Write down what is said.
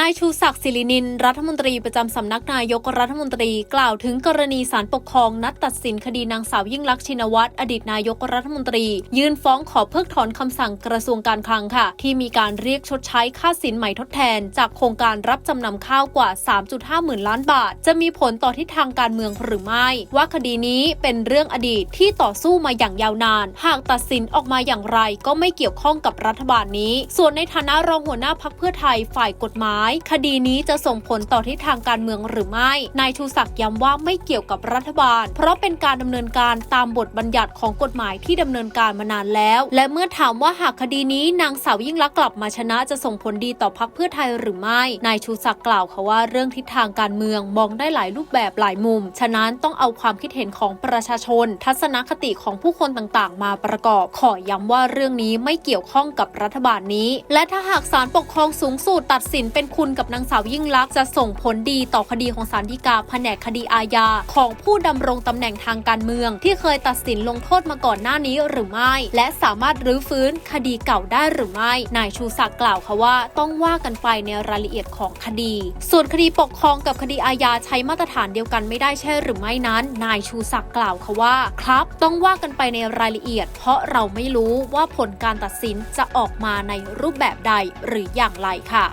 นายชูศักดิ์ศิรินิน รัฐมนตรีประจำสำนักนายกรัฐมนตรีกล่าวถึงกรณีศาลปกครองนัดตัดสินคดีนางสาวยิ่งลักษณ์ชินวัตรอดีตนายกรัฐมนตรี ยื่นฟ้องขอเพิกถอนคำสั่งกระทรวงการคลังค่ะ ที่มีการเรียกชดใช้ค่าสินใหม่ทดแทน จากโครงการรับจำนำข้าวกว่า 3.5 หมื่นล้านบาท จะมีผลต่อทิศทางการเมืองหรือไม่ ว่าคดีนี้เป็นเรื่องอดีตที่ต่อสู้มาอย่างยาวนาน หากตัดสินออกมาอย่างไรก็ไม่เกี่ยวข้องกับรัฐบาลนี้ ส่วนในฐานะรองหัวหน้าพักเพื่อไทยฝ่ายกฎหมายคดีนี้จะส่งผลต่อทิศทางการเมืองหรือไม่ นายชูศักดิ์ย้ำว่าไม่เกี่ยวกับรัฐบาล เพราะเป็นการดำเนินการตามบทบัญญัติของกฎหมายที่ดำเนินการมานานแล้ว และเมื่อถามว่าหากคดีนี้นางสาวยิ่งลักษณ์กลับมาชนะจะส่งผลดีต่อพักเพื่อไทยหรือไม่ นายชูศักดิ์กล่าวค่ะว่าเรื่องทิศทางการเมืองมองได้หลายรูปแบบหลายมุม ฉะนั้นต้องเอาความคิดเห็นของประชาชน ทัศนคติของผู้คนต่างๆ มาประกอบ ขอย้ำว่าเรื่องนี้ไม่เกี่ยวข้องกับรัฐบาลนี้ และถ้าหากศาลปกครองสูงสุดตัดสินเป็นคุณกับนางสาวยิ่งลักษณ์จะส่งผลดีต่อคดีของศาลฎีกาแผนกคดีอาญาของผู้ดำรงตำแหน่งทางการเมือง ที่เคยตัดสินลงโทษมาก่อนหน้านี้หรือไม่ และสามารถรื้อฟื้นคดีเก่าได้หรือไม่ นายชูศักดิ์กล่าวค่ะว่า ต้องว่ากันไปในรายละเอียดของคดี ส่วนคดีปกครองกับคดีอาญาใช้มาตรฐานเดียวกันไม่ได้ใช่หรือไม่นั้น นายชูศักดิ์กล่าวค่ะว่า ครับ ต้องว่ากันไปในรายละเอียด เพราะเราไม่รู้ว่าผลการตัดสินจะออกมาในรูปแบบใดหรืออย่างไรค่ะ